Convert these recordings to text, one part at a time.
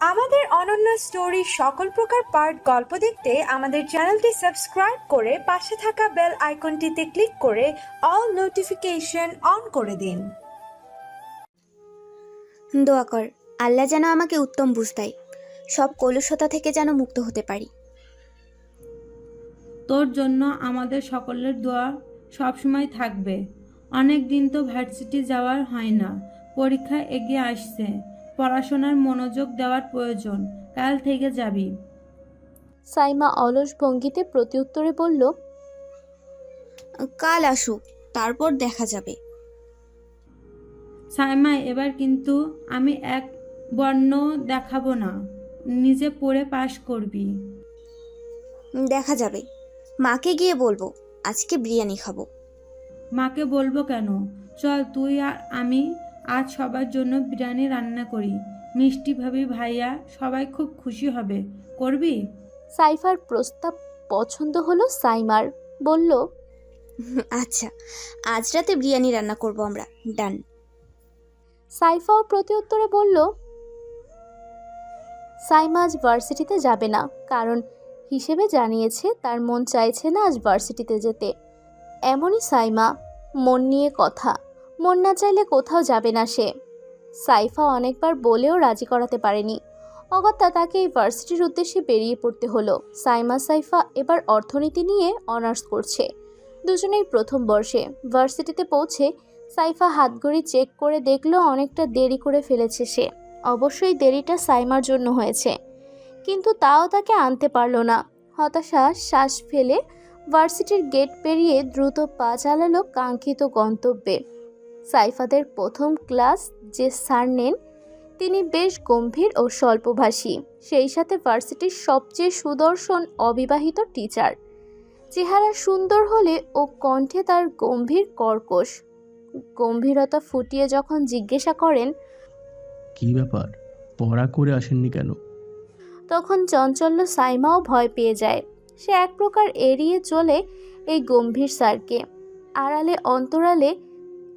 আমাদের অনন্য স্টোরি সকল প্রকার পার্ট গল্প দেখতে আমাদের চ্যানেলটি সাবস্ক্রাইব করে পাশে থাকা বেল আইকনটিতে ক্লিক করে অল নোটিফিকেশন অন করে দিন। দোয়া কর আল্লাহ যেন আমাকে উত্তম বুঝ দেয় সব কলুষতা থেকে যেন মুক্ত হতে পারি। তোর জন্য আমাদের সকলের দোয়া সবসময় থাকবে। অনেক দিন তো ভার্সিটি যাওয়ার হয় না পরীক্ষা এগিয়ে আসছে পড়াশোনার মনোযোগ দেওয়ার প্রয়োজন কাল থেকে যাবি। সাইমা অলস ভঙ্গিতে প্রত্যুত্তরে বলল কাল আসুক তারপর দেখা যাবে। সাইমা এবার কিন্তু আমি এক বর্ণ দেখাবো না নিজে পড়ে পাশ করবি। দেখা যাবে। মাকে গিয়ে বলব আজকে বিরিয়ানি খাব। মাকে বলব কেন? চল তুই আর আমি আজ সবার জন্য বিরিয়ানি রান্না করি। মিষ্টি ভাবি ভাইয়া সবাই খুব খুশি হবে। করবি? সাইফার প্রস্তাব পছন্দ হলো সাইমার। বলল আচ্ছা আজ রাতে বিরিয়ানি রান্না করব আমরা। ডান। সাইফাও প্রত্যুত্তরে বলল, সাইমা আজ ভার্সিটিতে যাবে না। কারণ হিসেবে জানিয়েছে তার মন চাইছে না আজ ভার্সিটিতে যেতে। এমনই সাইমা, মন নিয়ে কথা। মন না চাইলে কোথাও যাবে না সে। সাইফা অনেকবার বলেও রাজি করাতে পারেনি। অগত্যা তাকে এই ভার্সিটির উদ্দেশ্যে বেরিয়ে পড়তে হলো। সাইমা, সাইফা এবার অর্থনীতি নিয়ে অনার্স করছে। দুজনেই প্রথম বর্ষে। ভার্সিটিতে পৌঁছে সাইফা হাতঘড়ি চেক করে দেখল অনেকটা দেরি করে ফেলেছে সে। অবশ্যই দেরিটা সাইমার জন্য হয়েছে। কিন্তু তাও তাকে আনতে পারল না। হতাশা, শ্বাস ফেলে ভার্সিটির গেট পেরিয়ে দ্রুত পা চালালো কাঙ্ক্ষিত গন্তব্যে। সাইফাদের প্রথম ক্লাস যে স্যার নেন তিনি বেশ গম্ভীর ও স্বল্পভাষী। সেই সাথে ভার্সিটির সবচেয়ে সুদর্শন অবিবাহিত টিচার। চেহারা সুন্দর হলে ও কণ্ঠে তার গম্ভীর কর্কশ। গম্ভীরতা ফুটিয়ে যখন জিজ্ঞাসা করেন কি ব্যাপার? পড়া করে আসেননি কেন? তখন চঞ্চল্য সাইমাও ভয় পেয়ে যায়। সে এক প্রকার এড়িয়ে চলে এই গম্ভীর স্যারকে। আড়ালে অন্তরালে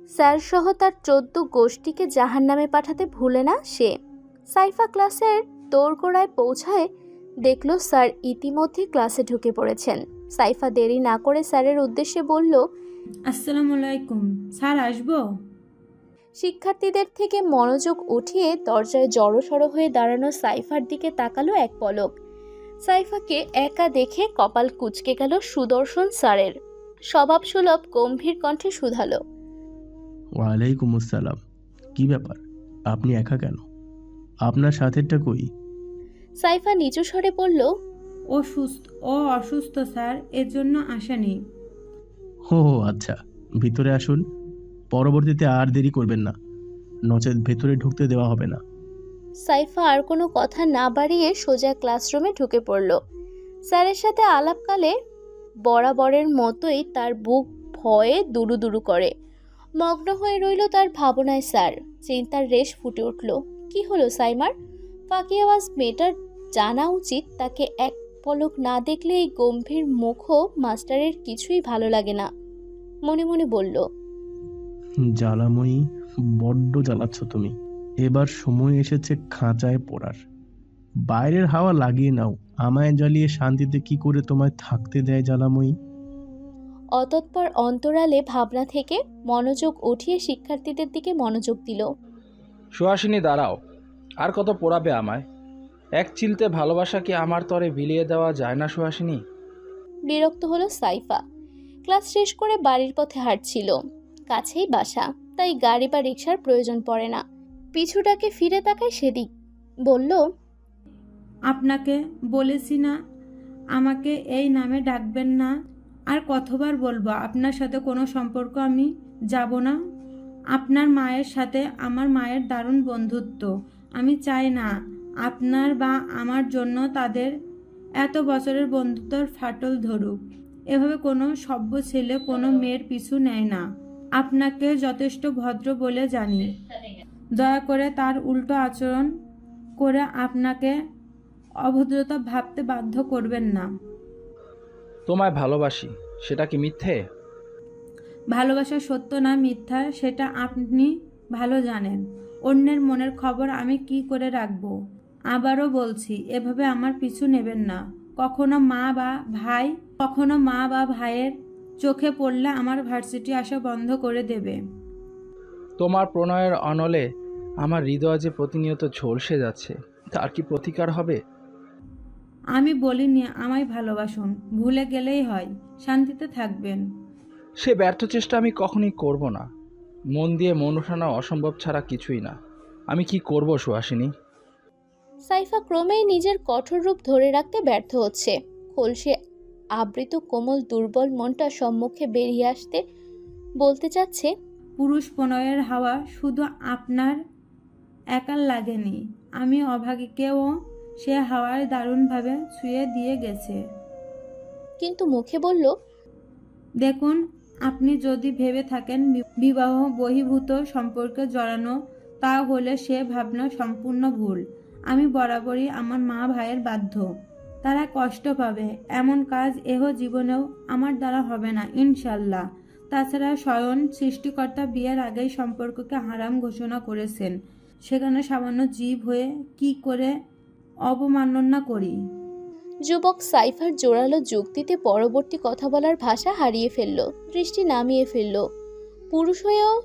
স্যারসহ তার চোদ্দ গোষ্ঠীকে জাহান নামে পাঠাতে ভুলে না সে। সাইফা ক্লাসের দোরগোড়ায় পৌঁছায় দেখল স্যার ইতিমধ্যে ক্লাসে ঢুকে পড়েছেন। সাইফা দেরি না করে স্যারের উদ্দেশ্যে বলল আসসালামু আলাইকুম। স্যার আসব? শিক্ষার্থীদের থেকে মনোযোগ উঠিয়ে দরজায় জড়সড় হয়ে দাঁড়ানো সাইফার দিকে তাকালো এক পলক। সাইফাকে একা দেখে কপাল কুচকে গেল সুদর্শন স্যারের। স্বভাব সুলভ গম্ভীর কণ্ঠে শুধালো ওয়ালাইকুম আসসালাম। কি ব্যাপার? আপনি একা কেন? আপনার সাথেরটা কই? সাইফা নিচু স্বরে বলল অসুস্থ ও অসুস্থ স্যার এর জন্য আসেনি হো হো আচ্ছা ভিতরে আসুন। পরবর্তীতে আর দেরি করবেন না। নচেত ভেতরে ঢুকতে দেওয়া হবে না। সাইফা আর কোনো কথা না বাড়িয়ে সোজা ক্লাসরুমে ঢুকে পড়ল। স্যারের সাথে আলাপকালে বরাবরের মতোই তার বুক ভয়ে দুরু দুরু করে। মগ্ন হয়ে রইল তার ভাবনায় স্যার। চিন্তার রেশ ফুটে উঠল। কি হলো, সাইমার? ফাঁকি আওয়াজ মেয়েটার জানা উচিত, তাকে এক পলক না দেখলে এই গম্ভীর মুখও মাস্টারের কিছুই ভালো লাগে না। মনে মনে বলল, জ্বালাময়ী, বড্ড জ্বালাচ্ছ তুমি। এবার সময় এসেছে খাঁচায় পড়ার। বাইরের হাওয়া লাগিয়ে নাও আমায় জ্বালিয়ে শান্তিতে কি করে তোমায় থাকতে দেয় জ্বালাময়ী? অতৎপর অন্তরালে ভাবনা থেকে মনোযোগ উঠিয়ে শিক্ষার্থীদের দিকে মনোযোগ দিল। সুহাসিনী দাঁড়াও আর কত পোড়াবে আমায়? এক চিলতে ভালোবাসা কি আমার তরে বিলিয়ে দেওয়া যায় না সুহাসিনী? বিরক্ত হলো সাইফা। ক্লাস শেষ করে বাড়ির পথে হাঁটছিল। কাছেই বাসা তাই গাড়ি বা রিক্সার প্রয়োজন পড়ে না। পিছুটাকে ফিরে তাকায় সেদিক। বলল, আপনাকে বলেছি না, আমাকে এই নামে ডাকবেন না। আর কতবার বলব, আপনার সাথে কোনো সম্পর্ক আমি যাব না। আপনার মায়ের সাথে আমার মায়ের দারুণ বন্ধুত্ব। আমি চাই না, আপনার বা আমার জন্য তাদের এত বছরের বন্ধুত্বর ফাটল ধরুক। এভাবে কোনো সভ্য ছেলে, কোনো মেয়ের পিছু নেয় না। আপনাকে যথেষ্ট ভদ্র বলে জানি। দয়া করে তার উল্টো আচরণ করে আপনাকে অভদ্রতা ভাবতে বাধ্য করবেন না। তোমায় ভালোবাসি সেটা কি মিথ্যে? ভালোবাসা সত্য না মিথ্যা সেটা আপনি ভালো জানেন। অন্যের মনের খবর আমি কি করে রাখব? আবারও বলছি এভাবে আমার পিছু নেবেন না। কখনো মা বা ভাই কখনো মা বা ভাইয়ের চোখে পড়লে আমার ভার্সিটি আসা বন্ধ করে দেবে। তোমার প্রণয়ের অনলে আমার হৃদয় যে প্রতিনিয়ত ঝলসে যাচ্ছে তার কি প্রতিকার হবে? আমি বলিনি আমায় ভালোবাসুন ভুলে গেলেই হয় শান্তিতে থাকবেন। সে ব্যর্থ চেষ্টা আমি কখনোই করব না। মন দিয়ে মন ওঠানো অসম্ভব ছাড়া কিছুই না। আমি কি করব সুহাসিনী? সাইফা ক্রমেই নিজের কঠোর রূপ ধরে রাখতে ব্যর্থ হচ্ছে। খোলসে আবৃত কোমল দুর্বল মনটা সম্মুখে বেরিয়ে আসতে বলতে চাচ্ছে পুরুষ প্রণয়ের হাওয়া শুধু আপনার একার লাগেনি আমি অভাগীকেও সে হাওয়ায় দারুণভাবে ছুঁয়ে দিয়ে গেছে। কিন্তু মুখে বলল দেখুন আপনি যদি ভেবে থাকেন বিবাহ বহির্ভূত সম্পর্কে জড়ানো তাহলে সে ভাবনা সম্পূর্ণ ভুল। আমি বরাবরই আমার মা ভাইয়ের বাধ্য। তারা কষ্ট পাবে এমন কাজ এহ জীবনেও আমার দ্বারা হবে না ইনশাল্লাহ। তাছাড়া স্বয়ং সৃষ্টিকর্তা বিয়ের আগেই সম্পর্ককে হারাম ঘোষণা করেছেন। সেখানে সামান্য জীব হয়ে কি করে অবমাননা করি? যুবক সাইফার জোরালো যুক্তিতে পরবর্তী কথা বলার ভাষা হারিয়ে ফেলল, দৃষ্টি নামিয়ে ফেলল। পুরুষ হয়েও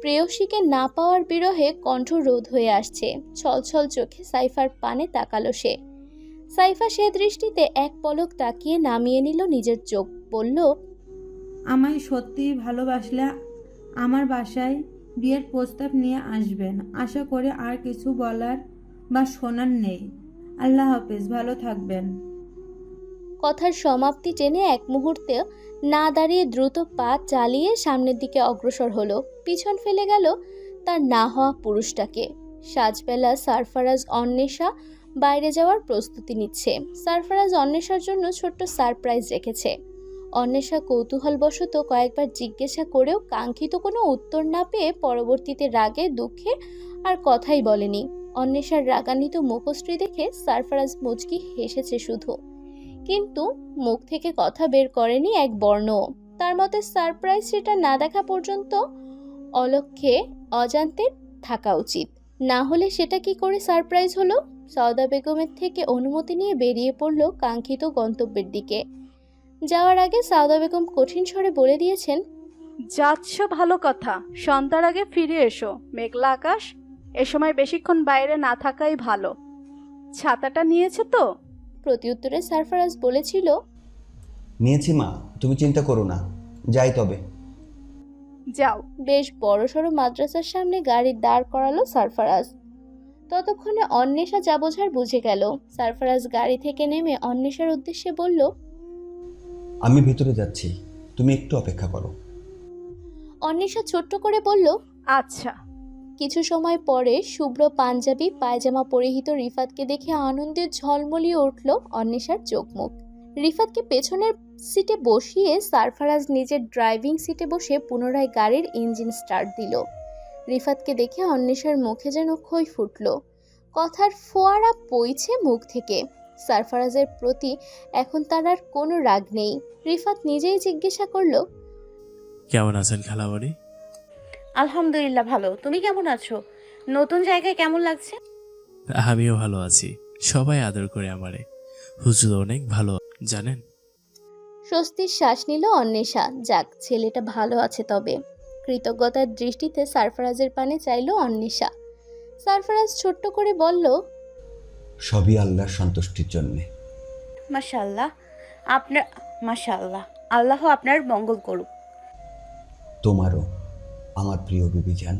প্রেয়সীকে না পাওয়ার বিরহে কণ্ঠ রোধ হয়ে আসছে। ছলছল চোখে সাইফার পানে তাকালো সে। সাইফা সে দৃষ্টিতে এক পলক তাকিয়ে নামিয়ে নিল নিজের চোখ, বলল আমায় সত্যিই ভালোবাসলে আমার বাসায় বিয়ের প্রস্তাব নিয়ে আসবেন। আশা করে আর কিছু বলার বা শোনার নেই। আল্লাহ হাফেজ, ভালো থাকবেন। কথার সমাপ্তি টেনে এক মুহূর্তে না দাঁড়িয়ে দ্রুত পা চালিয়ে সামনের দিকে অগ্রসর হলো। পিছন ফেলে গেল তার না হওয়া পুরুষটাকে। সাজবেলা সারফারাজ অন্বেষা বাইরে যাওয়ার প্রস্তুতি নিচ্ছে। সারফারাজ অন্বেষার জন্য ছোট্ট সারপ্রাইজ রেখেছে। অন্বেষা কৌতূহলবশত কয়েকবার জিজ্ঞাসা করেও কাঙ্ক্ষিত কোনো উত্তর না পেয়ে পরবর্তীতে রাগে, দুঃখে আর কথাই বলেনি। অন্বেষার রাগান্বিত মুখশ্রী দেখে সারফারাজ মুচকি হেসেছে শুধু। কিন্তু মুখ থেকে কথা বের করেনি এক বর্ণ। তার মতে সারপ্রাইজ সেটা না দেখা পর্যন্ত অলক্ষ্যে অজান্তে থাকা উচিত। না হলে সেটা কি করে সারপ্রাইজ হলো? সওদা বেগমের থেকে অনুমতি নিয়ে বেরিয়ে পড়ল কাঙ্ক্ষিত গন্তব্যের দিকে। যাওয়ার আগে সাউদা বেগম কঠিন স্বরে বলে দিয়েছেন যাচ্ছ ভালো কথা সন্ধ্যার আগে ফিরে এসো মেঘলা আকাশ এ সময় বেশিক্ষণ বাইরে না থাকাই ভালো। ছাতাটা নিয়েছে তো? প্রতিউত্তরে সারফারাজ বলেছিল নিয়েছি মা তুমি চিন্তা করো না যাই তবে। যাও। বেশ বড়সড় মাদ্রাসার সামনে গাড়ি দাঁড় করালো সারফারাজ। ততক্ষণে অন্বেষা যা বোঝার বুঝে গেল। সারফারাজ গাড়ি থেকে নেমে অন্বেষার উদ্দেশ্যে বলল আমি ভিতরে যাচ্ছি। তুমি একটু অপেক্ষা করো। অন্বেষা ছোট্ট করে বলল আচ্ছা। কিছু সময় পরে শুভ্র পাঞ্জাবি পায়জামা পরিহিত রিফাতকে দেখে আনন্দে ঝলমলিয়ে উঠল অন্বেষার চোখ মুখ রিফাতকে পেছনের সিটে বসিয়ে সারফারাজ নিজের ড্রাইভিং সিটে বসে পুনরায় গাড়ির ইঞ্জিন স্টার্ট দিল। রিফাতকে দেখে অন্বেষার মুখে যেন খই ফুটল। কথার ফোয়ারা বইছে মুখ থেকে। সারফারাজের প্রতি এখন তার আর কোনো রাগ নেই। রিফাত নিজেই জিজ্ঞাসা করল কেমন আছেন খালাবাড়ি আলহামদুলিল্লাহ ভালো। তুমি কেমন আছো? নতুন জায়গায় কেমন লাগছে? আমিও ভালো আছি। সবাই আদর করে আমারে। হুজুর অনেক ভালো জানেন? স্বস্তির শ্বাস নিল অন্বেষা। যাক ছেলেটা ভালো আছে তবে। কৃতজ্ঞতার দৃষ্টিতে সারফারাজের পানে চাইল অন্বেষা। সারফারাজ ছোট্ট করে বলল সবই আল্লাহর সন্তুষ্টির জন্যে। মাশাল্লাহ আপনার মাশাল্লাহ আল্লাহ আপনার মঙ্গল করুক। তোমারও আমার প্রিয় বিবি জান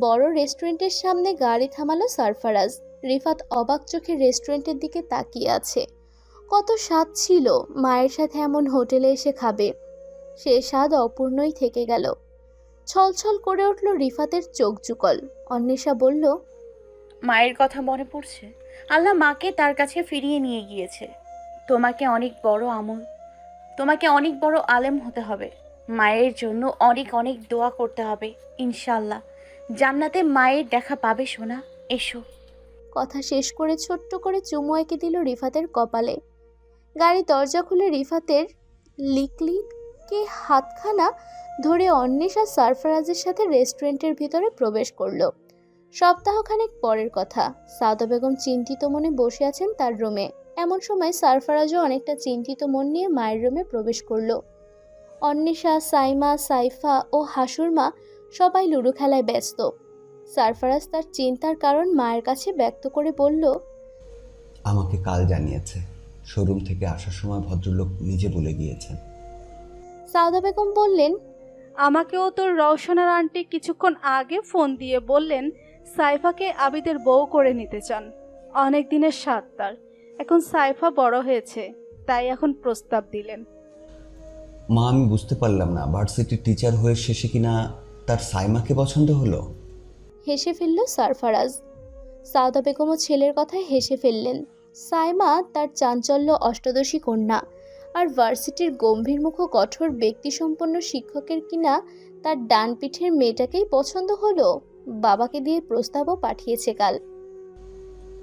বড় রেস্টুরেন্টের সামনে গাড়ি থামালো সারফারাজ। রিফাত অবাক চোখে রেস্টুরেন্টের দিকে তাকিয়ে আছে। কত স্বাদ ছিল মায়ের সাথে এমন হোটেলে এসে খাবে। সে স্বাদ অপূর্ণই থেকে গেল। ছলছল করে উঠল রিফাতের চোখ জুকল অন্বেষা বলল মায়ের কথা মনে পড়ছে? আল্লাহ মাকে তার কাছে ফিরিয়ে নিয়ে গিয়েছে। তোমাকে অনেক বড় আমল, তোমাকে অনেক বড় আলেম হতে হবে। মায়ের জন্য অনেক অনেক দোয়া করতে হবে ইনশাল্লাহ জান্নাতে মায়ের দেখা পাবে সোনা, এসো। কথা শেষ করে ছোট্ট করে চুমু এঁকে দিল রিফাতের কপালে। গাড়ি দরজা খুলে রিফাতের লিকলি কে হাতখানা ধরে অন্বেষা সারফরাজের সাথে রেস্টুরেন্টের ভিতরে প্রবেশ করল। সপ্তাহখানেক পরের কথা। সাউদা বেগম চিন্তিত মনে বসে আছেন তার রুমে। এমন সময় সারফারাজও অনেকটা চিন্তিত মন নিয়ে মায়ের রুমে প্রবেশ করল। অন্বেষা সাইমা সাইফা ও হাসুরমা সবাই লুডো খেলায় ব্যস্ত। সারফারাজ তার চিন্তার কারণ মায়ের কাছে ব্যক্ত করে বলল আমাকে কাল জানিয়েছে। শোরুম থেকে আসার সময় ভদ্রলোক নিজে বলে গিয়েছেন। সাউদা বেগম বললেন আমাকেও তোর রওশনার আন্টি কিছুক্ষণ আগে ফোন দিয়ে বললেন সাইফাকে আবিদের বউ করে নিতে চান। অনেক দিনের স্বাদ তার। এখন সাইফা বড় হয়েছে তাই এখন প্রস্তাব দিলেন। মা আমি বুঝতে পারলাম না ভার্সিটির টিচার হয়ে শেষে কিনা তার সাইমাকে পছন্দ হলো? হেসে ফেলল সারফারাজ। সাউদা বেগমও ছেলের কথায় হেসে ফেললেন। সাইমা তার চাঞ্চল্য অষ্টদশী কন্যা আর ভার্সিটির গম্ভীর মুখ কঠোর ব্যক্তিসম্পন্ন শিক্ষকের কিনা তার ডান পিঠের মেয়েটাকেই পছন্দ হলো? বাবাকে দিয়ে প্রস্তাবও পাঠিয়েছে কাল।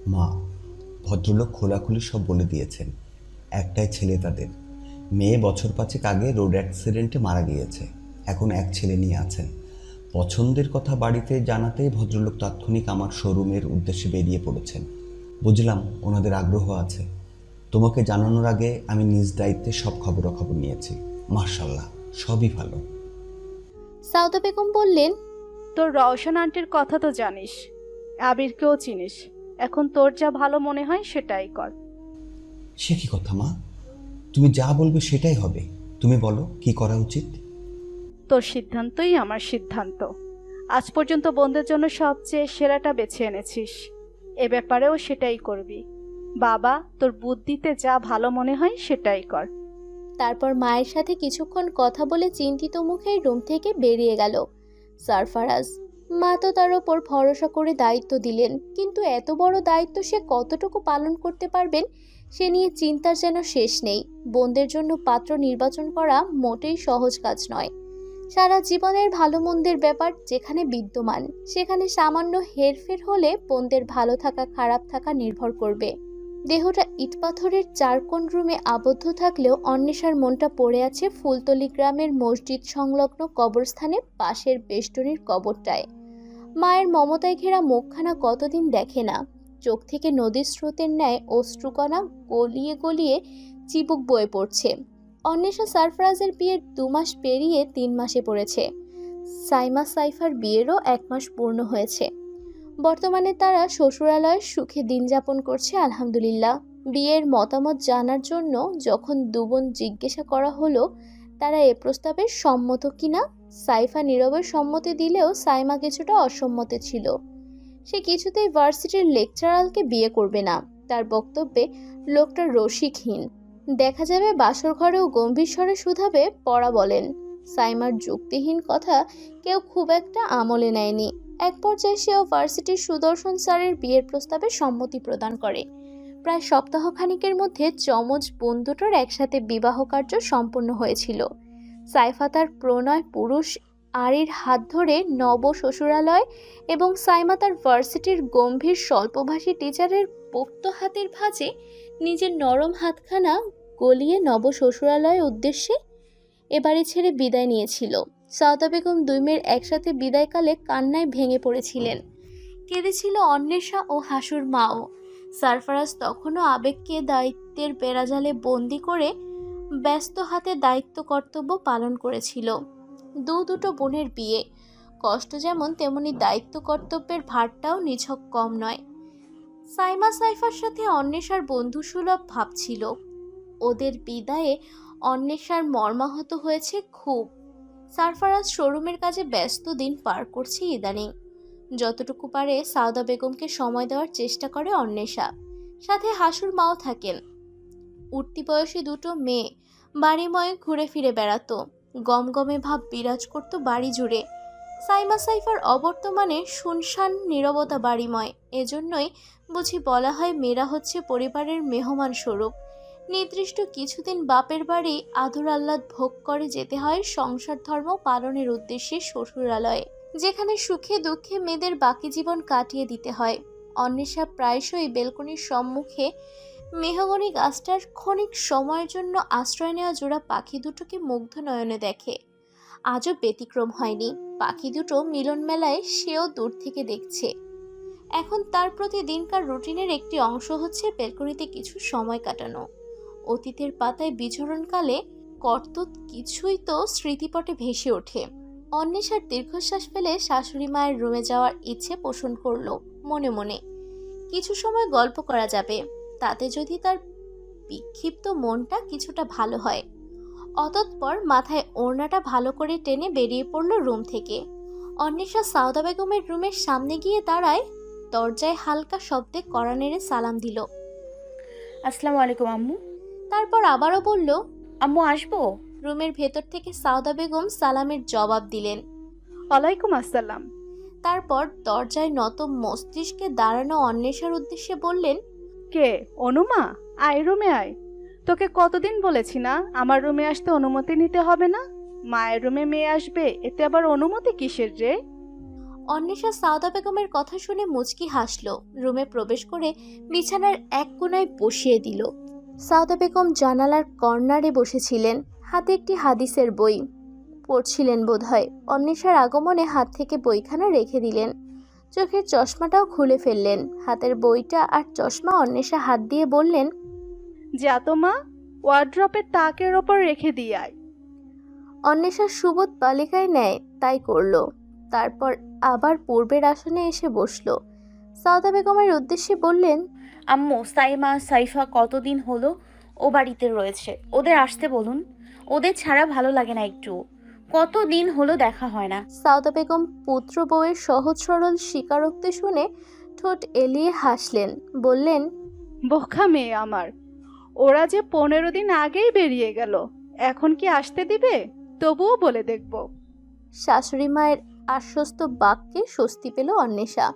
মা ভদ্রলোক খোলাখুলি সব বলে দিয়েছেন। একটাই ছেলে তাদের। মেয়ে বছর পাঁচেক আগে রোড অ্যাক্সিডেন্টে মারা গিয়েছে। এখন এক ছেলে নিয়ে আছেন। পছন্দের কথা বাড়িতে জানাতেই ভদ্রলোক তাৎক্ষণিক আমার শোরুমের উদ্দেশ্যে বেরিয়ে পড়েছেন। বুঝলাম ওনাদের আগ্রহ আছে। তোমাকে জানানোর আগে আমি নিজ দায়িত্বে সব খবরাখবর নিয়েছি। মার্শাল্লাহ সবই ভালো। সাউদা বেগম বললেন তোর রওশন আন্টির কথা তো জানিস। আবিরকেও চিনিস। এখন তোর যা ভালো মনে হয় সেটাই কর। সে কি কথা মা? তুমি যা বলবে সেটাই হবে। তুমি বলো কি করা উচিত? তোর সিদ্ধান্তই আমার সিদ্ধান্ত। আজ পর্যন্ত বোনদের জন্য সবচেয়ে সেরাটা বেছে এনেছিস। এ ব্যাপারেও সেটাই করবি। বাবা তোর বুদ্ধিতে যা ভালো মনে হয় সেটাই কর। তারপর মায়ের সাথে কিছুক্ষণ কথা বলে চিন্তিত মুখে রুম থেকে বেরিয়ে গেল। সারফারাজ। মা তো তার ওপর ভরসা করে দায়িত্ব দিলেন, কিন্তু এত বড় দায়িত্ব সে কতটুকু পালন করতে পারবেন, সে নিয়ে চিন্তার যেন শেষ নেই। বোনদের জন্য পাত্র নির্বাচন করা মোটেই সহজ কাজ নয়। সারা জীবনের ভালো মন্দের ব্যাপার যেখানে বিদ্যমান, সেখানে সামান্য হেরফের হলে বোনদের ভালো থাকা, খারাপ থাকা নির্ভর করবে। দেহটা ইটপাথরের চারকোণ রুমে আবদ্ধ থাকলেও অন্বেষার মনটা পড়ে আছে ফুলতলি গ্রামের মসজিদ সংলগ্ন কবরস্থানে পাশের বেষ্টনীর কবরটায়। মায়ের মমতায় ঘেরা মুখখানা কতদিন দেখে না। চোখ থেকে নদীর স্রোতের ন্যায় অশ্রুকণা গলিয়ে গলিয়ে চিবুক বয়ে পড়ছে। অন্বেষা সারফরাজের বিয়ের দু মাস পেরিয়ে তিন মাসে পড়েছে। সাইমা সাইফার বিয়েরও এক মাস পূর্ণ হয়েছে। বর্তমানে তারা শ্বশুরালয়ে সুখে দিন যাপন করছে, আলহামদুলিল্লাহ। বিয়ের মতামত জানার জন্য যখন দুবোন জিজ্ঞাসা করা হলো, তারা এ প্রস্তাবে সম্মত কিনা, সাইফা নীরবে সম্মতি দিলেও সাইমা কিছুটা অসম্মতে ছিল। সে কিছুতেই ভার্সিটির লেকচারালকে বিয়ে করবে না। তার বক্তব্যে লোকটা রসিকহীন। দেখা যাবে বাসর ঘরেও গম্ভীর স্বরে শুধাবে, পড়া বলেন। সাইমার যুক্তিহীন কথা কেউ খুব একটা আমলে নেয়নি। এক পর্যায়ে সেও ভার্সিটির সুদর্শন স্যারের বিয়ের প্রস্তাবে সম্মতি প্রদান করে। প্রায় সপ্তাহখানিকের মধ্যে যমজ বোন দুটোর একসাথে বিবাহ কার্য সম্পন্ন হয়েছিল। সাইফা তার প্রণয় পুরুষ আরির হাত ধরে নব শ্বশুরালয় এবং সাইমা তার ভার্সিটির গম্ভীর স্বল্পভাষী টিচারের পোক্ত হাতের ভাঁজে নিজের নরম হাতখানা গলিয়ে নব শ্বশুরালয়ের উদ্দেশ্যে এবারে ছেড়ে বিদায় নিয়েছিল। সাউদা বেগম দুই মেয়ের একসাথে বিদায়কালে কান্নায় ভেঙে পড়েছিলেন। কেঁদেছিল অন্বেষা ও হাসুর মাও। সারফারাজ তখনও আবেগকে দায়িত্বের বেড়াজালে বন্দি করে ব্যস্ত হাতে দায়িত্ব কর্তব্য পালন করেছিল। দু দুটো বোনের বিয়ে। কষ্ট যেমন, তেমনি দায়িত্ব কর্তব্যের ভারটাও নিছক কম নয়। সাইমা সাইফার সাথে অন্বেষার বন্ধুসুলভ ভাব ছিল। ওদের বিদায়ে অন্বেষার মর্মাহত হয়েছে খুব। সারফারাজ শোরুমের কাজে ব্যস্ত দিন পার করছে ইদানিং। যতটুকু পারে সাউদা বেগমকে সময় দেওয়ার চেষ্টা করে অন্বেষা। সাথে হাসুর মাও থাকেন। উঠতি বয়সী দুটো মেয়ে বাড়িময় ঘুরে ফিরে বেড়াতো। গমগমে ভাব বিরাজ করতো বাড়ি জুড়ে। সাইমা সাইফার অবর্তমানে শুনশান নীরবতা বাড়িময় এজন্যই বুঝি বলা হয় মেয়েরা হচ্ছে পরিবারের মেহমান স্বরূপ। নির্দিষ্ট কিছুদিন বাপের বাড়ি আদর আহ্লাদ ভোগ করে যেতে হয় সংসার ধর্ম পালনের উদ্দেশ্যে শ্বশুরালয়ে, যেখানে সুখে দুঃখে মেয়েদের বাকি জীবন কাটিয়ে দিতে হয়। অন্বেষা প্রায়শই বেলকনির সম্মুখে মেহগনি গাছটার ক্ষণিক সময়ের জন্য আশ্রয় নেওয়া জোড়া পাখি দুটোকে মুগ্ধ নয়নে দেখে। আজও ব্যতিক্রম হয়নি। পাখি দুটো মিলন মেলায় সেও দূর থেকে দেখছে। এখন তার প্রতি দিনকার রুটিনের একটি অংশ হচ্ছে বেলকনিতে কিছু সময় কাটানো। অতীতের পাতায় বিচরণকালে কর্তত কিছুই তো স্মৃতিপটে ভেসে ওঠে। অন্বেষার দীর্ঘশ্বাস ফেলে শাশুড়ি মায়ের রুমে যাওয়ার ইচ্ছে পোষণ করল মনে মনে। কিছু সময় গল্প করা যাবে, তাতে যদি তার বিক্ষিপ্ত মনটা কিছুটা ভালো হয়। অতৎপর মাথায় ওড়নাটা ভালো করে টেনে বেরিয়ে পড়ল রুম থেকে। অন্বেষা সাউদা বেগমের রুমের সামনে গিয়ে দাঁড়ায়, দরজায় হালকা শব্দে কড়া নেড়ে সালাম দিল। আসসালামু আলাইকুম, আম্মু। তারপর আবারও বলল আম্মু আসব? রুমের ভেতর থেকে সাউদা বেগম সালামের জবাব দিলেন। ওয়ালাইকুম আসসালাম। তারপর দরজায় নত মস্তিষ্কে দাঁড়ানো অন্বেষার উদ্দেশ্যে বললেন কে? অনুমা? আয় রুমে আয়। তোকে কতদিন বলেছি না আমার রুমে আসতে অনুমতি নিতে হবে না? মায়ের রুমে মেয়ে আসবে এতে আবার অনুমতি কিসের রে? অন্বেষা সাউদা বেগমের কথা শুনে মুচকি হাসল। রুমে প্রবেশ করে বিছানার এক কোনায় বসিয়ে দিল। সাউদা বেগম জানালার কর্নারে বসেছিলেন হাতে একটি হাদিসের বই। পড়ছিলেন বোধহয় অন্বেষার আগমনে হাত থেকে বইখানা রেখে দিলেন। চোখের চশমাটাও খুলে ফেললেন হাতের বইটা আর চশমা অন্বেষা হাত দিয়ে বললেন যা তো মা ওয়ার্ড্রপের তাকের ওপর রেখে দিয়ে আয়। অন্বেষা সুবোধ বালিকায় নেয় তাই করল। তারপর আবার পূর্বের আসনে এসে বসল। সাউদা বেগমের উদ্দেশ্যে বললেন আম্মু সাইমা সাইফা কতদিন হলো ও বাড়িতে রয়েছে? ওদের আসতে বলুন। ওদের ছাড়া ভালো লাগে না একটু কতদিন হলো দেখা হয় না। সাউদা বেগম পুত্র বউয়ের সহজ সরল স্বীকারোক্তি শুনে ঠোঁট এলিয়ে হাসলেন। বললেন বোকা মেয়ে আমার ওরা যে পনেরো দিন আগেই বেরিয়ে গেল এখন কি আসতে দিবে? তবুও বলে দেখব। শাশুড়ি মায়ের আশ্বস্ত বাক্যে স্বস্তি পেল অন্বেষা।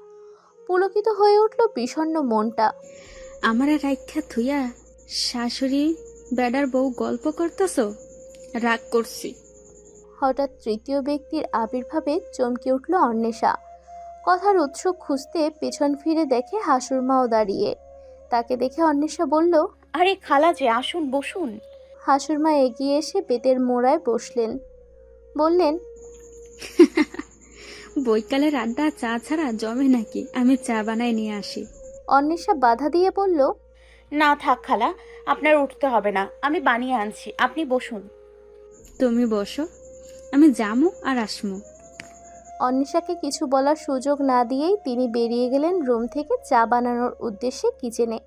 পুলকিত হয়ে উঠল বিষণ্ণ মনটা। আমার রাইখা থুইয়া শাশুড়ি বেডার বউ গল্প করতেছ? রাগ করছি। হঠাৎ তৃতীয় ব্যক্তির আবির্ভাবে চমকে উঠল অন্বেষা। কথার উৎস খুঁজতে পেছন ফিরে দেখে হাসুরমাও দাঁড়িয়ে। তাকে দেখে অন্বেষা বলল আরে খালা যে আসুন বসুন। হাসুরমা এগিয়ে এসে বেতের মোড়ায় বসলেন। বললেন বৈকালের আড্ডা চা ছাড়া জমে নাকি? আমি চা বানাই নিয়ে আসি। অন্বেষা বাধা দিয়ে বলল না থাক খালা আপনার উঠতে হবে না। আমি বানিয়ে আনছি। আপনি বসুন। তুমি বসো। আমি জামু আর আসমু। অন্বেষাকে কিছু বলার সুযোগ না দিয়েই তিনি বেরিয়ে গেলেন রুম থেকে চা বানানোর উদ্দেশ্যে কিচেনে।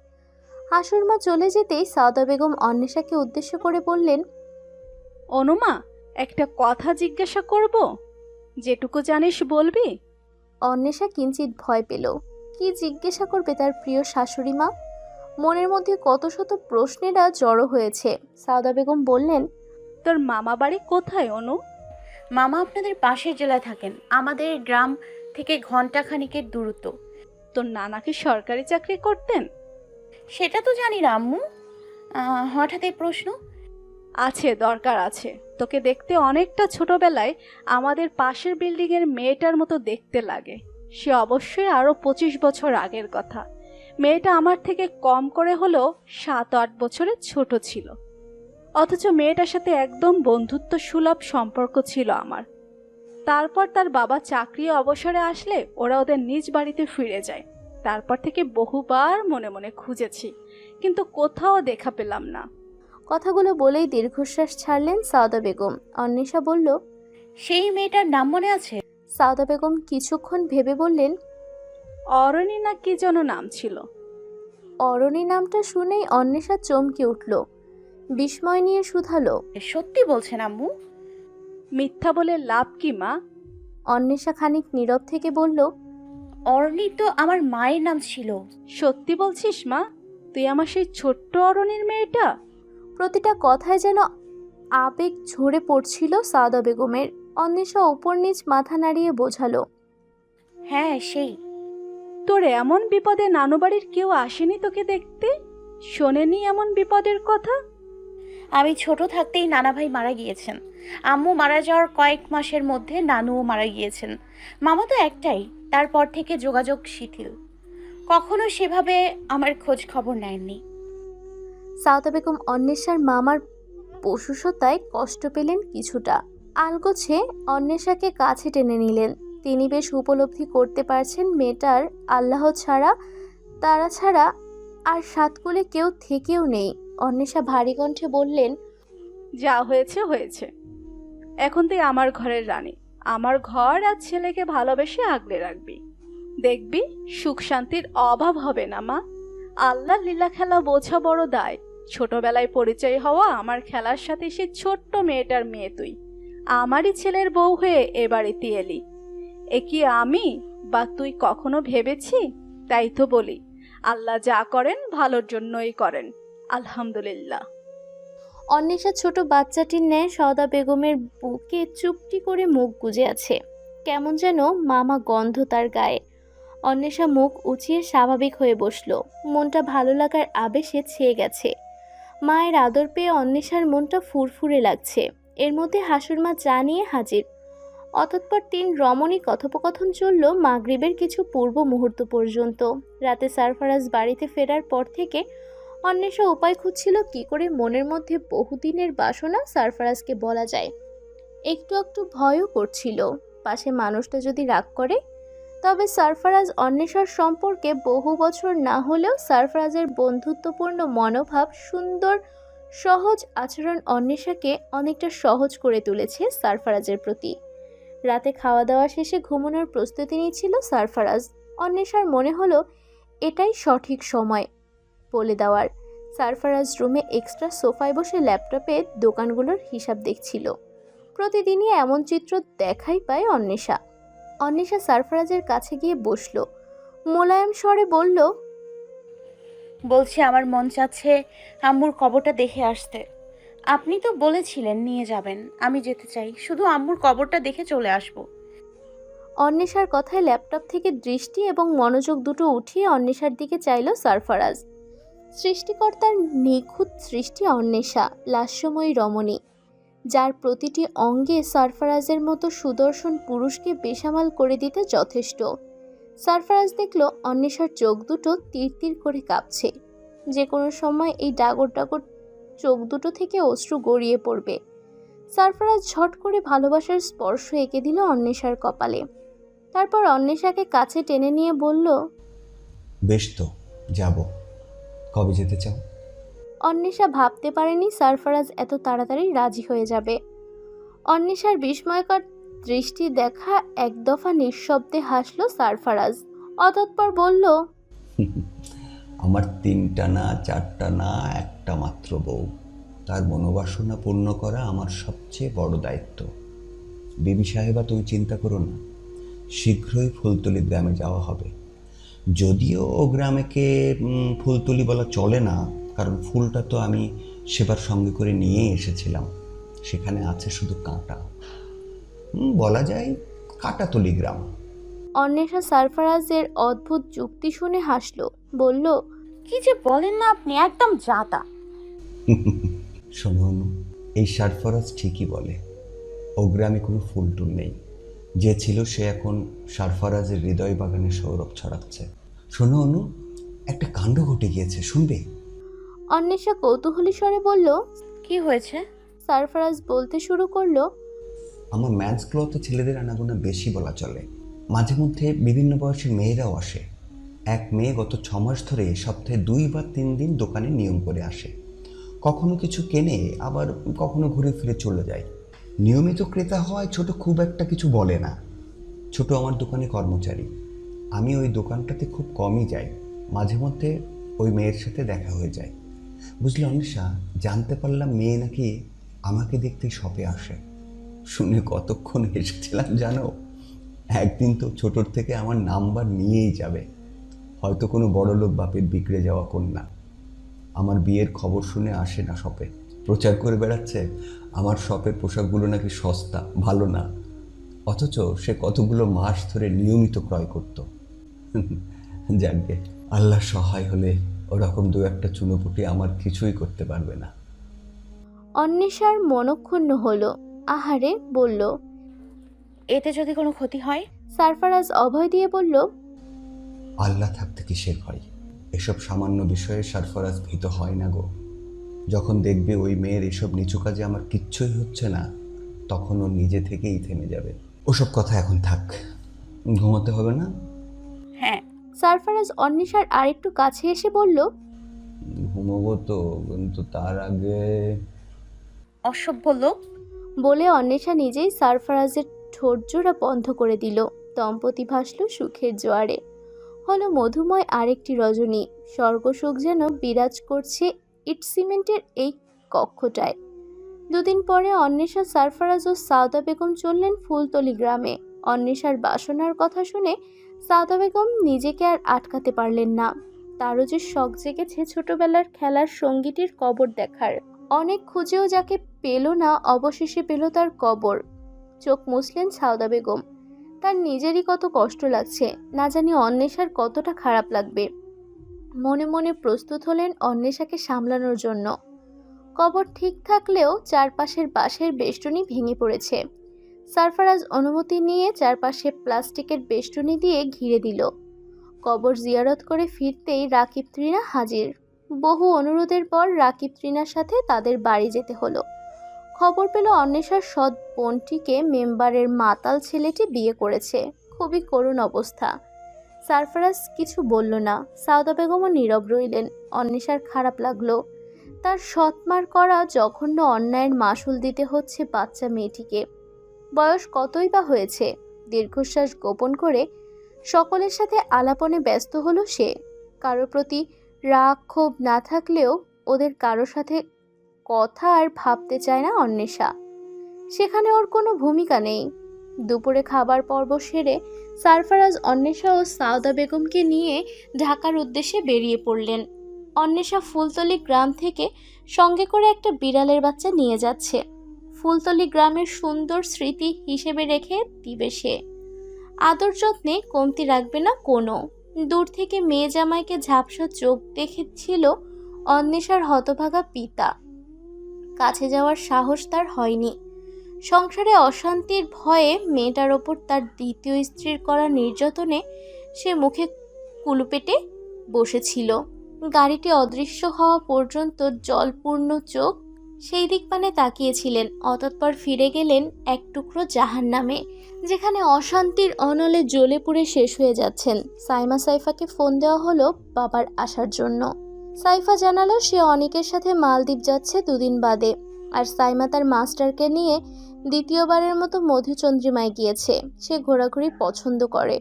হাসুরমা চলে যেতেই সাউদা বেগম অন্বেষাকে উদ্দেশ্য করে বললেন অনুমা একটা কথা জিজ্ঞাসা করব? যেটুকু জানিস বলবি। অন্বেষা কিঞ্চিত ভয় পেল। কি জিজ্ঞাসা করবে তার প্রিয় শাশুড়ি মা? মনের মধ্যে কত শত প্রশ্নেরা জড়ো হয়েছে। সাউদা বেগম বললেন তোর মামা বাড়ি কোথায় অনু? মামা আপনাদের পাশের জেলায় থাকেন। আমাদের গ্রাম থেকে ঘণ্টা খানিকের দূরত্ব। তোর নানা কি সরকারি চাকরি করতেন? সেটা তো জানি না আম্মু। আহ, হঠাৎ এই প্রশ্ন। আছে দরকার আছে। তোকে দেখতে অনেকটা ছোটবেলায় আমাদের পাশের বিল্ডিংয়ের মেয়েটার মতো দেখতে লাগে। সে অবশ্যই আরও পঁচিশ বছর আগের কথা। মেয়েটা আমার থেকে কম করে হলেও সাত আট বছরের ছোট ছিল। অথচ মেয়েটার সাথে একদম বন্ধুত্ব সুলভ সম্পর্ক ছিল আমার। তারপর তার বাবা চাকরি অবসরে আসলে ওরা ওদের নিজ বাড়িতে ফিরে যায়। তারপর থেকে বহুবার মনে মনে খুঁজেছি, কিন্তু কোথাও দেখা পেলাম না। কথাগুলো বলেই দীর্ঘশ্বাস ছাড়লেন সাউদা বেগম। অন্বেষা বলল সেই মেয়েটার নাম মনে আছে? সাউদা বেগম কিছুক্ষণ ভেবে বললেন অরণি না কি যেন নাম ছিল? অরণি নামটা শুনেই অন্বেষা চমকে উঠল বিস্ময় নিয়ে শুধালো। সত্যি বলছেন আম্মু? মিথ্যা বলে লাভ কি মা? অন্বেষা খানিক নীরব থেকে বলল অরণি তো আমার মায়ের নাম ছিল। সত্যি বলছিস মা? তুই আমার সেই ছোট্ট অরণির মেয়েটা? প্রতিটা কথায় যেন আবেগ ঝরে পড়ছিল সাদা বেগমের। অন্বেষা উপর নিচ মাথা নাড়িয়ে বোঝালো হ্যাঁ সেই। তোর এমন বিপদে নানু বাড়ির কেউ আসেনি তোকে দেখতে? শোনেনি এমন বিপদের কথা? আমি ছোট থাকতেই নানা ভাই মারা গিয়েছেন। আম্মু মারা যাওয়ার কয়েক মাসের মধ্যে নানুও মারা গিয়েছেন। মামা তো একটাই তারপর থেকে যোগাযোগ শিথিল। কখনো সেভাবে আমার খোঁজ খবর নেননি। সাউদা বেগম অন্বেষার মামার পশুসতায় কষ্ট পেলেন কিছুটা। আলগোছে অন্বেষাকে কাছে টেনে নিলেন। তিনি বেশ উপলব্ধি করতে পারছেন মেয়েটার আল্লাহ ছাড়া, তারা ছাড়া আর সাতকুলে কেউ থেকেও নেই। অন্বেষা ভারী কণ্ঠে বললেন, যা হয়েছে হয়েছে। এখন তুই আমার ঘরের রানী। আমার ঘর আর ছেলেকে ভালোবেসে আগলে রাখবি। দেখবি সুখ শান্তির অভাব হবে না মা। আল্লাহ লীলা খেলা বোঝা বড় দায়। ছোটবেলায় পরিচয় হওয়া আমার খেলার সাথে সে ছোট্ট মেয়েটার মেয়ে তুই। আমারই ছেলের বউ হয়ে এ বাড়িতে এলি। এ কি আমি বা তুই কখনো ভেবেছি? তাই তো বলি, আল্লাহ যা করেন ভালোর জন্যই করেন। আলহামদুলিল্লাহ। অন্বেষা ছোট বাচ্চাটির ন্যায় সওদা বেগমের বুকে চুপটি করে মুখ গুজে আছে। কেমন যেন মামা গন্ধ তার গায়ে। অন্বেষা মুখ উঁচিয়ে স্বাভাবিক হয়ে বসল। মনটা ভালো লাগার আবেশে ছেয়ে গেছে। মায়ের আদর পেয়ে অন্বেষার মনটা ফুরফুরে লাগছে। এর মধ্যে হাসুর মা চা নিয়ে হাজির। অতঃপর তিন রমণী কথোপকথন চলল মাগরিবের কিছু পূর্ব মুহূর্ত পর্যন্ত। রাতে সারফারাজ বাড়িতে ফেরার পর থেকে অন্বেষা উপায় খুঁজছিল কি করে মনের মধ্যে বহুদিনের বাসনা সারফারাজকে বলা যায়। একটু একটু ভয়ও করছিল। পাশে মানুষটা যদি রাগ করে তবে সারফারাজ অন্বেষার সম্পর্কে বহু বছর না হলেও সারফারাজের বন্ধুত্বপূর্ণ মনোভাব, সুন্দর, সহজ আচরণ অন্বেষাকে অনেকটা সহজ করে তুলেছে সারফারাজের প্রতি। রাতে খাওয়া দাওয়া শেষে ঘুমানোর প্রস্তুতি নিচ্ছিল সারফারাজ। অন্বেষার মনে হলো, এটাই সঠিক সময় বলে দেওয়ার। সারফারাজ রুমে এক্সট্রা সোফায় বসে ল্যাপটপে দোকানগুলোর হিসাব দেখছিল। প্রতিদিনই এমন চিত্র দেখাই পায় অন্বেষা। অন্বেষা সারফারাজের কাছে গিয়ে বসল। মোলায়েম স্বরে বলল বলছি আমার মন চাচ্ছে আম্মুর কবরটা দেখে আসতে। আপনি তো বলেছিলেন নিয়ে যাবেন আমি যেতে চাই। শুধু আম্মুর কবরটা দেখে চলে আসব। অন্বেষার কথায় ল্যাপটপ থেকে দৃষ্টি এবং মনোযোগ দুটো উঠিয়ে অন্বেষার দিকে চাইল সারফারাজ। সৃষ্টিকর্তার নিখুঁত সৃষ্টি অন্বেষা লাস্যময়ী রমণী। যার প্রতিটি অঙ্গে সারফারাজের মতো সুদর্শন পুরুষকে বেসামাল করে দিতে যথেষ্ট। সারফারাজ দেখল অন্বেষার চোখ দুটো তীর তীর করে কাঁপছে। যে কোনো সময় এই ডাগর ডাগর চোখ দুটো থেকে অশ্রু গড়িয়ে পড়বে। সারফারাজ ঝট করে ভালোবাসার স্পর্শ এঁকে দিল অন্বেষার কপালে। তারপর অন্বেষাকে কাছে টেনে নিয়ে বলল, বেশ তো, যাব। কবে যেতে চাও? অন্বেষা ভাবতে পারেনি সারফারাজ এত তাড়াতাড়ি রাজি হয়ে যাবে। অন্বেষার বিস্ময়কর দৃষ্টি দেখা এক দফা নিঃশব্দে হাসল সারফারাজ। অতৎপর বলল, আমার তিনটা না, চারটা না, একটা মাত্র বউ। তার মনোবাসনা পূর্ণ করা আমার সবচেয়ে বড় দায়িত্ব। বিবি সাহেবা, তুমি চিন্তা করো না। শীঘ্রই ফুলতলি গ্রামে যাওয়া হবে। যদিও ও গ্রামেকে ফুলতলি বলা চলে না কারণ ফুলটা তো আমি সেবার সঙ্গে করে নিয়েই এসেছিলাম। সেখানে আছে শুধু কাঁটা। বলা যায় কাঁটাতলি গ্রাম। অন্বেষা সারফারাজের অদ্ভুত যুক্তি শুনে হাসলো বলল কি যে বলেন না আপনি একদম জাতা শোনো অনু, এই সারফরাজ ঠিকই বলে ও গ্রামে কোনো ফুল টুল নেই। যে ছিল সে এখন সারফারাজের হৃদয় বাগানে সৌরভ ছড়াচ্ছে। শোনো অনু একটা কাণ্ড ঘটে গিয়েছে শুনবে? অন্বেষা কৌতূহলী স্বরে বলল কি হয়েছে? সারফারাজ বলতে শুরু করল আমার ম্যাচ ক্লথে ছেলেদের আনাগোনা বেশি বলা চলে। মাঝে মধ্যে বিভিন্ন বয়সের মেয়েরাও আসে। এক মেয়ে গত ছ মাস ধরে সপ্তাহে দুই বা তিন দিন দোকানে নিয়ম করে আসে। কখনো কিছু কেনে আবার কখনো ঘুরে ফিরে চলে যায়। নিয়মিত ক্রেতা হওয়ায় ছোট খুব একটা কিছু বলে না। ছোট আমার দোকানে কর্মচারী। আমি ওই দোকানটাতে খুব কমই যাই। মাঝে মধ্যে ওই মেয়ের সাথে দেখা হয়ে যায়। বুঝলি অনিশা, জানতে পারলাম মেয়ে নাকি আমাকে দেখতে শপে আসে। শুনে কতক্ষণ হেসেছিলাম জানো? একদিন তো ছোটোর থেকে আমার নাম্বার নিয়েই যাবে। হয়তো কোনো বড় লোক বাপের বিগড়ে যাওয়া কন্যা। আমার বিয়ের খবর শুনে আসে না শপে প্রচার করে বেড়াচ্ছে, আমার শপের পোশাকগুলো নাকি সস্তা, ভালো না। অথচ সে কতগুলো মাস ধরে নিয়মিত ক্রয় করত। যাকগে আল্লাহ সহায় হলে ওরকম দু একটা চুনোপুটি আমার কিছুই করতে পারবে না। অন্বেষার মনক্ষুণ্ণ হলো। আহারে বলল এতে যদি কোনো ক্ষতি হয়? সারফারাজ অভয় দিয়ে বলল আল্লাহ থাকতে কিসের ভয়? এসব সামান্য বিষয়ে সারফরাজ ভীত হয় না গো। যখন দেখবে ওই মেয়ের এসব নিচু কাজে আমার কিচ্ছুই হচ্ছে না তখন ও নিজে থেকেই থেমে যাবে। ওসব কথা এখন থাক। ঘুমাতে হবে না? সারফারাজ অন্বেষার আরেকটু কাছে এসে বলল ঘুমাবো তো কিন্তু তার আগে অসভ্য লোক। বলে অন্বেষা নিজেই সারফারাজের ঠোঁটজোড়া বন্ধ করে দিল। দম্পতি ভাসল সুখের জোয়ারে। হলো মধুময় আরেকটি রজনী। স্বর্গসুখ যেন বিরাজ করছে ইট সিমেন্টের এই কক্ষটায়। দুদিন পরে অন্বেষা সারফারাজ ও সাউদা বেগম চললেন ফুলতলি গ্রামে। অন্বেষার বাসনার কথা শুনে সাউদা বেগম নিজেকে আর আটকাতে পারলেন না। তারও যে শখ জেগেছে ছোটবেলার খেলার সঙ্গীটির কবর দেখার। অনেক খুঁজেও যাকে পেল না, অবশেষে পেল তার কবর। চোখ মুছলেন সাউদা বেগম। তার নিজেরই কত কষ্ট লাগছে, না জানি অন্বেষার কতটা খারাপ লাগবে। মনে মনে প্রস্তুত হলেন অন্বেষাকে সামলানোর জন্য। কবর ঠিক থাকলেও চারপাশের বাঁশের বেষ্টনী ভেঙে পড়েছে। সারফারাজ অনুমতি নিয়ে চারপাশে প্লাস্টিকের বেষ্টনী দিয়ে ঘিরে দিল। কবর জিয়ারত করে ফিরতেই রাকিব ত্রিনা হাজির। বহু অনুরোধের পর রাকিব ত্রিনার সাথে তাদের বাড়ি যেতে হলো। খবর পেল অন্বেষার সৎ বোনটিকে মেম্বারের মাতাল ছেলেটি বিয়ে করেছে। খুবই করুণ অবস্থা। সারফারাজ কিছু বলল না। সাউদা বেগমও নীরব রইলেন। অন্বেষার খারাপ লাগল। তার সৎমার করা জঘন্য অন্যায়ের মাসুল দিতে হচ্ছে বাচ্চা মেয়েটিকে। বয়স কতই বা হয়েছে? দীর্ঘশ্বাস গোপন করে সকলের সাথে আলাপনে ব্যস্ত হলো সে। কারোর প্রতি রাগ ক্ষোভ না থাকলেও ওদের কারোর সাথে কথা আর ভাবতে চায় না অন্বেষা। সেখানে ওর কোনো ভূমিকা নেই। দুপুরে খাবার পর্ব সেরে সারফারাজ অন্বেষা ও সাউদা বেগমকে নিয়ে ঢাকার উদ্দেশ্যে বেরিয়ে পড়লেন। অন্বেষা ফুলতলি গ্রাম থেকে সঙ্গে করে একটা বিড়ালের বাচ্চা নিয়ে যাচ্ছে। ফুলতলি গ্রামের সুন্দর স্মৃতি হিসেবে রেখে দিবে সে। আদর যত্নে কমতি রাখবে না কোনো। দূর থেকে মেয়ে জামাইকে ঝাপসা চোখ দেখেছিল অন্বেষার হতভাগা পিতা। কাছে যাওয়ার সাহস তার হয়নি। সংসারে অশান্তির ভয়ে মেয়েটার ওপর তার দ্বিতীয় স্ত্রীর করা নির্যাতনে সে মুখে কুলুপেটে বসেছিল। গাড়িটি অদৃশ্য হওয়া পর্যন্ত জলপূর্ণ চোখ সেই দিক পানে তাকিয়েছিলেন অতঃপর ফিরে গেলেন এক টুকরো জাহান নামে যেখানে অশান্তির অনলে জ্বলে পুড়ে শেষ হয়ে যাচ্ছেন। সাইমা সাইফাকে ফোন দেওয়া হলো বাবার আসার জন্য। সাইফা জানালো সে অনেকের সাথে মালদ্বীপ যাচ্ছে দুদিন বাদে, আর সাইমা তার মাস্টারকে নিয়ে দ্বিতীয়বারের মতো মধুচন্দ্রিমায় গিয়েছে। সে ঘোরাঘুরি পছন্দ করে।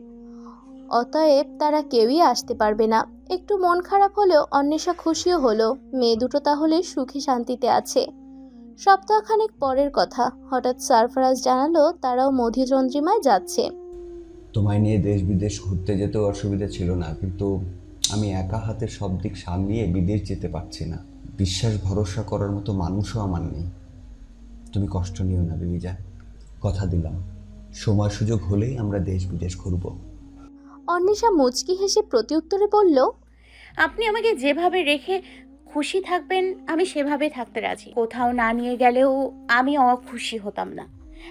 অতএব তারা কেউই আসতে পারবে না। একটু মন খারাপ হলেও অন্বেষা খুশিও হলো। মেয়ে দুটো তাহলে সুখে শান্তিতে আছে। সপ্তাহখানেক পরের কথা। হঠাৎ সারফরাজ জানালো তারাও মধুচন্দ্রিমায় যাচ্ছে। তোমায় নিয়ে দেশ বিদেশ ঘুরতে যেতেও অসুবিধা ছিল না, কিন্তু আমি একা হাতে সব দিক সামলিয়ে বিদেশ যেতে পারছি না। বিশ্বাস ভরসা করার মতো মানুষও আমার নেই। তুমি কষ্ট নিও না, বিবিজা। কথা দিলাম। সময় সুযোগ হলেই আমরা দেশ বিদেশ ঘুরবো। অন্বেষা মুচকি হেসে প্রতিউত্তরে বলল, আপনি আমাকে যেভাবে রেখে খুশি থাকবেন, আমি সেভাবে থাকতে রাজি। কোথাও না নিয়ে গেলেও আমি অখুশি হতাম না।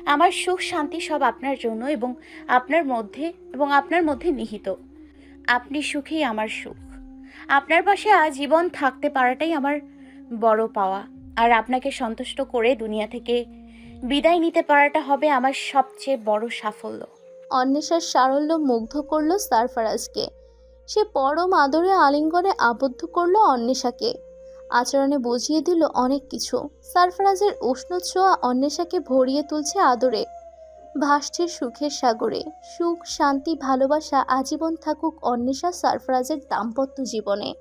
আমার সুখ শান্তি সব আপনার জন্য এবং আপনার মধ্যে, এবং আপনার মধ্যে নিহিত। আপনি সুখেই আমার সুখ। আপনার পাশে আজীবন থাকতে পারাটাই আমার বড় পাওয়া। আর আপনাকে সন্তুষ্ট করে দুনিয়া থেকে বিদায় নিতে পারাটা হবে আমার সবচেয়ে বড় সাফল্য। অন্বেষার সারল্য মুগ্ধ করল সারফারাজকে। সে পরম আদরে আলিঙ্গনে আবদ্ধ করল অন্বেষাকে। আচরণে বুঝিয়ে দিল অনেক কিছু। সারফারাজের উষ্ণ ছোঁয়া অন্বেষাকে ভরিয়ে তুলছে আদরে। ভাসছে সুখের সাগরে। সুখ, শান্তি, ভালোবাসা আজীবন থাকুক অন্বেষা সারফরাজের দাম্পত্য জীবনে।